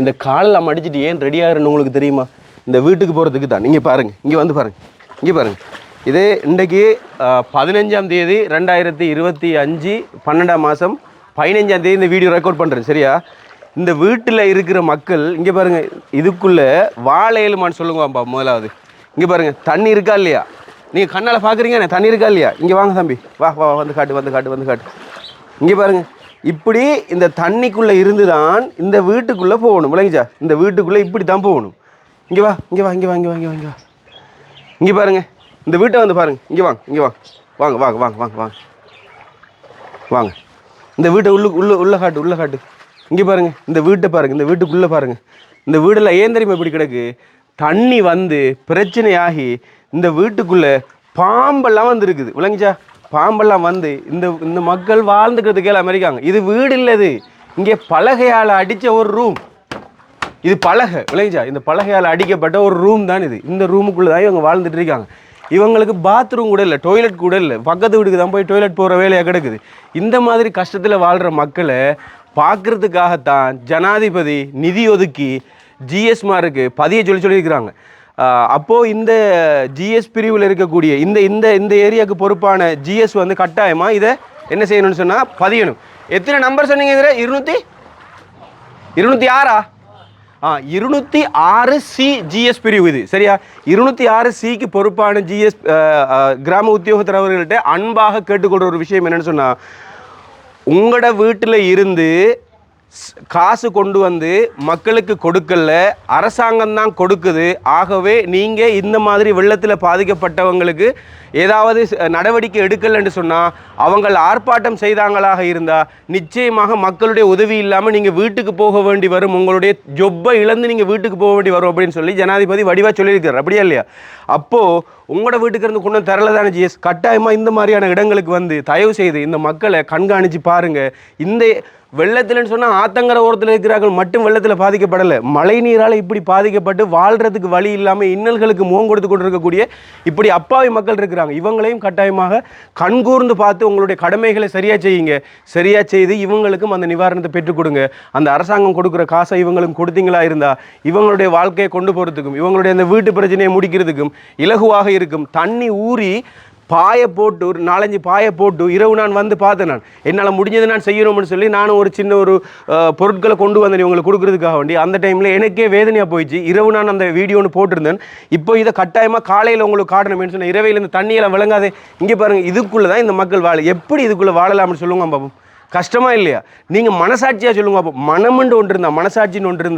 இந்த காலெல்லாம் மடிச்சிட்டு ஏன் ரெடி ஆகிறேன்னு உங்களுக்கு தெரியுமா? இந்த வீட்டுக்கு போகிறதுக்கு தான். நீங்கள் பாருங்கள் இங்கே வந்து பாருங்கள் இங்கே பாருங்கள் இது இன்றைக்கு பதினஞ்சாம் தேதி ரெண்டாயிரத்தி இருபத்தி அஞ்சு பன்னெண்டாம் மாதம் பதினஞ்சாம் தேதி இந்த வீடியோ ரெக்கார்ட் பண்ணுறேன் சரியா? இந்த வீட்டில் இருக்கிற மக்கள் இங்கே பாருங்கள் இதுக்குள்ளே வாழை ஏழுமான்னு சொல்லுங்கப்பா முதலாவது. இங்கே பாருங்கள் தண்ணி இருக்கா இல்லையா? நீங்கள் கண்ணால் பார்க்குறீங்க தண்ணி இருக்கா இல்லையா? இங்கே வாங்க தம்பி. வா வா வந்து காட்டு வந்து காட்டு வந்து காட்டு. இங்கே பாருங்கள் இப்படி இந்த தண்ணிக்குள்ளே இருந்து தான் இந்த வீட்டுக்குள்ளே போகணும். விளங்கிச்சா? இந்த வீட்டுக்குள்ளே இப்படி தான் போகணும். இங்கே வா இங்கே வா இங்கே வா இங்கே வா இங்கே வா இங்கே வா. இங்கே பாருங்க. இந்த வீட்டை வந்து பாருங்கள் இங்கே வாங்க இங்கே வாங்க. வாங்க வாங்க வாங்க வாங்க வாங்க. வாங்க. இந்த வீட்டை உள்ளு உள்ள உள்ள காட்டு உள்ள காட்டு. இங்கே பாருங்க. இந்த வீட்டை பாருங்கள் இந்த வீட்டுக்குள்ளே பாருங்கள் இந்த வீடில் ஏன் தெரியுமா இப்படி கிடக்கு? தண்ணி வந்து பிரச்சனையாகி இந்த வீட்டுக்குள்ளே பாம்பெல்லாம் வந்துருக்குது. விளங்கிச்சா? பாம்பெல்லாம் வந்து இந்த இந்த மக்கள் வாழ்ந்துக்கிறதுக்கு எல்லாம் இருக்காங்க இது வீடு இல்லது இங்கே பலகையால் அடித்த ஒரு ரூம் இது பலகை விளைஞ்சா இந்த பலகையால் அடிக்கப்பட்ட ஒரு ரூம் தான் இது. இந்த ரூமுக்குள்ளே தான் இவங்க வாழ்ந்துட்டு இருக்காங்க. இவங்களுக்கு பாத்ரூம் கூட இல்லை டொய்லெட் கூட இல்லை. பக்கத்து வீட்டுக்கு தான் போய் டொய்லெட் போகிற வேலையாக கிடக்குது. இந்த மாதிரி கஷ்டத்தில் வாழ்கிற மக்களை பார்க்குறதுக்காகத்தான் ஜனாதிபதி நிதி ஒதுக்கி ஜிஎஸ்மாருக்கு பதிய சொல்லி சொல்லியிருக்கிறாங்க. அப்போது இந்த ஜிஎஸ் பிரிவில் இருக்கக்கூடிய இந்த இந்த இந்த ஏரியாவுக்கு பொறுப்பான ஜிஎஸ் வந்து கட்டாயமாக இதை என்ன செய்யணும்னு சொன்னால் பதியணும். எத்தனை நம்பர் சொன்னீங்க இதில்? இருநூற்றி இருநூற்றி ஆறா? ஆ இருநூற்றி ஆறு சி ஜிஎஸ் பிரிவு இது சரியா? இருநூற்றி ஆறு சிக்கு பொறுப்பான ஜிஎஸ் கிராம உத்தியோகத்தர் அவர்கள்ட்ட அன்பாக கேட்டுக்கொள்ற ஒரு விஷயம் என்னென்னு சொன்னால் உங்களோட வீட்டில் இருந்து காசு கொண்டு வந்து மக்களுக்கு கொடுக்கல அரசாங்கம் தான் கொடுக்குது. ஆகவே நீங்கள் இந்த மாதிரி வெள்ளத்தில் பாதிக்கப்பட்டவங்களுக்கு ஏதாவது நடவடிக்கை எடுக்கலைன்னு சொன்னால் அவங்கள் ஆர்ப்பாட்டம் செய்தாங்களாக இருந்தால் நிச்சயமாக மக்களுடைய உதவி இல்லாமல் நீங்கள் வீட்டுக்கு போக வேண்டி வரும். உங்களுடைய ஜொப்பை இழந்து நீங்கள் வீட்டுக்கு போக வேண்டி வரும் அப்படின்னு சொல்லி ஜனாதிபதி வடிவாக சொல்லியிருக்கிறார். அப்படியா இல்லையா? அப்போது உங்களோட வீட்டுக்கு இருந்து கொண்டு தரல தானே ஜிஎஸ் கட்டாயமாக இந்த மாதிரியான இடங்களுக்கு வந்து தயவு செய்து இந்த மக்களை கண்காணித்து பாருங்கள் இந்த வெள்ளத்தில்னு சொன்னால் ஆத்தங்கர ஓரத்தில் இருக்கிறார்கள் மட்டும் வெள்ளத்தில் பாதிக்கப்படலை. மழை நீரால் இப்படி பாதிக்கப்பட்டு வாழ்கிறதுக்கு வழி இல்லாமல் இன்னல்களுக்கு முகம் கொடுத்து கொண்டிருக்கக்கூடிய இப்படி அப்பாவி மக்கள் இருக்கிறாங்க. இவங்களையும் கட்டாயமாக கண்கூர்ந்து பார்த்து உங்களுடைய கடமைகளை சரியாக செய்யுங்க. சரியாக செய்து இவங்களுக்கும் அந்த நிவாரணத்தை பெற்றுக் கொடுங்க. அந்த அரசாங்கம் கொடுக்குற காசை இவங்களுக்கு கொடுத்தீங்களா இருந்தால் இவங்களுடைய வாழ்க்கையை கொண்டு போகிறதுக்கும் இவங்களுடைய அந்த வீட்டு பிரச்சனையை முடிக்கிறதுக்கும் இலகுவாக இருக்கும். தண்ணி ஊறி பாயை போட்டு ஒரு நாலஞ்சு பாயை போட்டு இரவு நான் வந்து பார்த்தேன் நான். என்னால் முடிஞ்சதை நான் செய்யணும்னு சொல்லி நானும் ஒரு சின்ன ஒரு பொருட்களை கொண்டு வந்தேன் இவங்களுக்கு கொடுக்குறதுக்காக வேண்டி. அந்த டைமில் எனக்கே வேதனையாக போயிடுச்சு. இரவு நான் அந்த வீடியோன்னு போட்டிருந்தேன். இப்போ இதை கட்டாயமாக காலையில் உங்களுக்கு காட்டணும்னு சொன்னேன். இரவையில் இந்த தண்ணியெல்லாம் விளங்காதே. இங்கே பாருங்கள் இதுக்குள்ளே தான் இந்த மக்கள் வாழ எப்படி இதுக்குள்ளே வாழலாம்னு சொல்லுங்க பாப்போம். கஷ்டமாக இல்லையா? நீங்கள் மனசாட்சியாக சொல்லுங்க பாப்போம். மனமுண்டு ஒன்று இருந்தால் மனசாட்சின்னு ஒன்று இருந்தால்